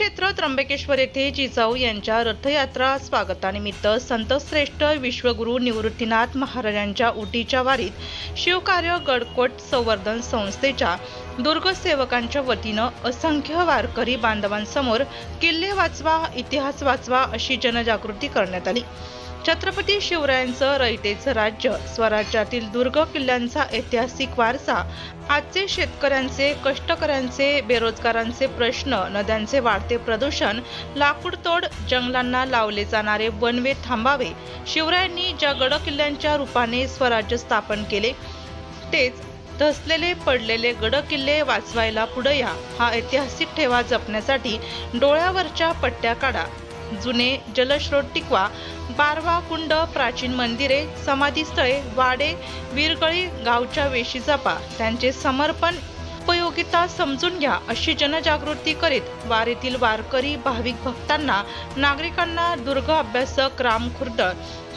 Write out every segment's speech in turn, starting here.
क्षेत्र त्र्यंबकेश्वर येथे जिजाऊ यांच्या रथयात्रा स्वागतानिमित्त संतश्रेष्ठ विश्वगुरू निवृत्तीनाथ महाराजांच्या उटीच्या वारीत शिवकार्य गडकोट संवर्धन संस्थेच्या दुर्गसेवकांच्या वतीनं असंख्य वारकरी बांधवांसमोर किल्ले वाचवा इतिहास वाचवा अशी जनजागृती करण्यात आली. छत्रपती शिवरायांचं रयतेचं राज्य स्वराज्यातील दुर्ग किल्ल्यांचा ऐतिहासिक वारसा आजचे शेतकऱ्यांचे कष्टकऱ्यांचे बेरोजगारांचे प्रश्न नद्यांचे वाढते प्रदूषण लाकूडतोड जंगलांना लावले जाणारे वनवे थांबावे शिवरायांनी ज्या गड किल्ल्यांच्या रूपाने स्वराज्य स्थापन केले तेच धसलेले पडलेले गड किल्ले वाचवायला पुढे या. हा ऐतिहासिक ठेवा जपण्यासाठी डोळ्यावरच्या पट्ट्या काढा. जुने जलस्रोत टिकवा बारवा कुंड प्राचीन मंदिरे समाधीस्थळे वाडे वीरगळी गावच्या वेशी जपा. त्यांचे समर्पण उपयोगिता समजून घ्या अशी जनजागृती करीत वारीतील वारकरी भाविक भक्तांना नागरिकांना दुर्ग अभ्यासक राम खुर्द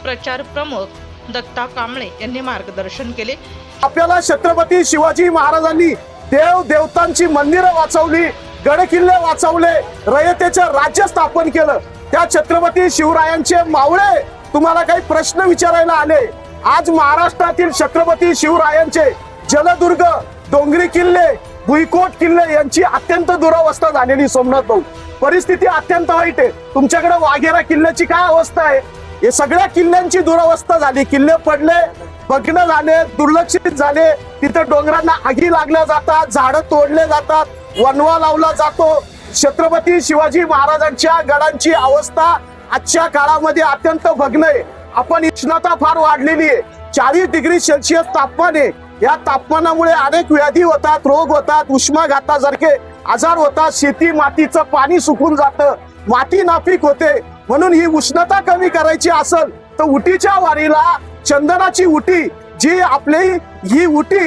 प्रचार प्रमुख दत्ता कांबळे यांनी मार्गदर्शन केले. आपल्याला छत्रपती शिवाजी महाराजांनी देव देवतांची मंदिरं वाचवली गडकिल्ले वाचवले रयतेचं राज्य स्थापन केलं. त्या छत्रपती शिवरायांचे मावळे तुम्हाला काही प्रश्न विचारायला आले. आज महाराष्ट्रातील छत्रपती शिवरायांचे जलदुर्ग डोंगरी किल्ले भुईकोट किल्ले यांची अत्यंत दुरावस्था झालेली सोमनाथ भाऊ. परिस्थिती अत्यंत वाईट आहे. तुमच्याकडे वाघेरा किल्ल्याची काय अवस्था आहे? हे सगळ्या किल्ल्यांची दुरावस्था झाली. किल्ले पडले भग्न झाले दुर्लक्षित झाले. तिथे डोंगरांना आगी लागल्या जातात झाडं तोडले जातात वनवा लावला जातो. छत्रपती शिवाजी महाराजांच्या गडांची अवस्था आजच्या काळामध्ये अत्यंत भग्न आहे. आपण उष्णता फार वाढलेली आहे. चाळीस डिग्री सेल्सिअस तापमान आहे. या तापमानामुळे अनेक व्याधी होतात रोग होतात उष्माघातासारखे आजार होतात. शेती मातीचं पाणी सुकून जातं. माती नापीक होते. म्हणून ही उष्णता कमी करायची असेल तर उटीच्या वारीला चंदनाची उटी जी आपली ही उटी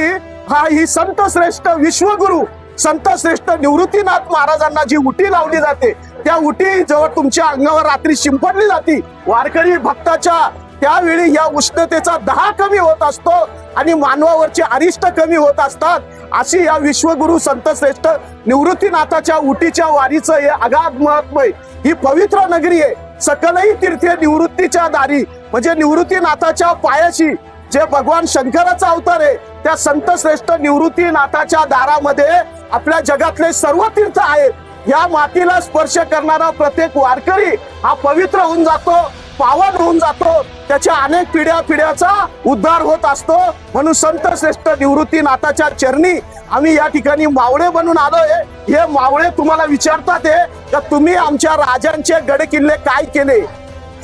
हा ही संत श्रेष्ठ विश्वगुरु संत श्रेष्ठ निवृत्तीनाथ महाराजांना जी उटी लावली जाते त्या उटी जवळ तुमच्या अंगावर रात्री शिंपडली जाते. वारकरी भक्ताच्या त्यावेळी या उष्णतेचा दहा कमी होत असतो आणि मानवावरचे अरिष्ट कमी होत असतात. अशी या विश्वगुरु संत श्रेष्ठ निवृत्तीनाथाच्या उटीच्या वारीचं हे अगाध महत्त्व ही पवित्र नगरी आहे. सकलही तीर्थे निवृत्तीच्या दारी. म्हणजे निवृत्तीनाथाच्या पायाशी जे भगवान शंकराचा अवतार आहे त्या संत श्रेष्ठ निवृत्तीनाथाच्या दारामध्ये आपल्या जगातले सर्व तीर्थ आहेत. या मातीला स्पर्श करणारा प्रत्येक वारकरी हा पवित्र होऊन जातो पावन होऊन जातो. त्याच्या अनेक पिढ्या पिढ्याचा उद्धार होत असतो. म्हणून संत श्रेष्ठ निवृत्तीनाथाच्या चरणी आम्ही या ठिकाणी मावळे बनून आलोय. हे मावळे तुम्हाला विचारतात हे का तुम्ही आमच्या राजांचे गड किल्ले काय केले?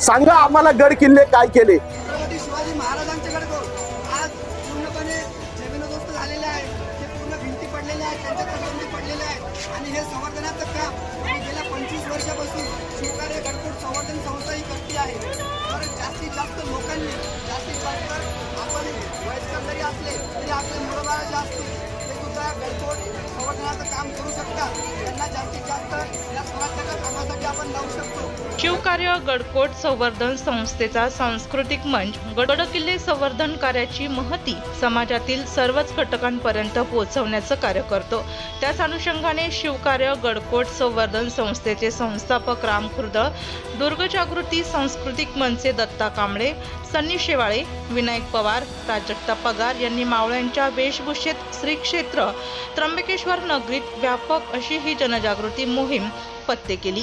सांगा आम्हाला गड किल्ले काय केले? जमीनदोस्त आहे. ते पूर्ण भिंती पडलेल्या आहेत. त्यांच्या तटबंदी पडलेल्या आहेत. आणि हे संवर्धनाचं काम गेल्या पंचवीस वर्षापासून शिवकार्य घरपूर संवर्धन संस्था ही करते आहे. तर जास्तीत जास्त लोकांनी जास्तीत जास्त आपण वयस्कर जरी असले तरी आपले मुलं बाळं जे असतील ते सुद्धा गडकोट काम करू शकतात त्यांना जास्तीत जास्त या स्वराज्याच्या कामासाठी आपण लावू शकतो. शिवकार्य गडकोट संवर्धन संस्थेचा सांस्कृतिक मंच गड किल्ले संवर्धन कार्याची महती समाजातील सर्वच घटकांपर्यंत पोहोचवण्याचं कार्य करतो. त्याच अनुषंगाने शिवकार्य गडकोट संवर्धन संस्थेचे संस्थापक राम खुर्द दुर्गजागृती सांस्कृतिक मंचचे दत्ता कांबळे सन्नी शेवाळे विनायक पवार प्राजक्ता पगार यांनी मावळ्यांच्या वेशभूषेत श्री क्षेत्र त्र्यंबकेश्वर नगरीत व्यापक अशी ही जनजागृती मोहीम पत्ते केली.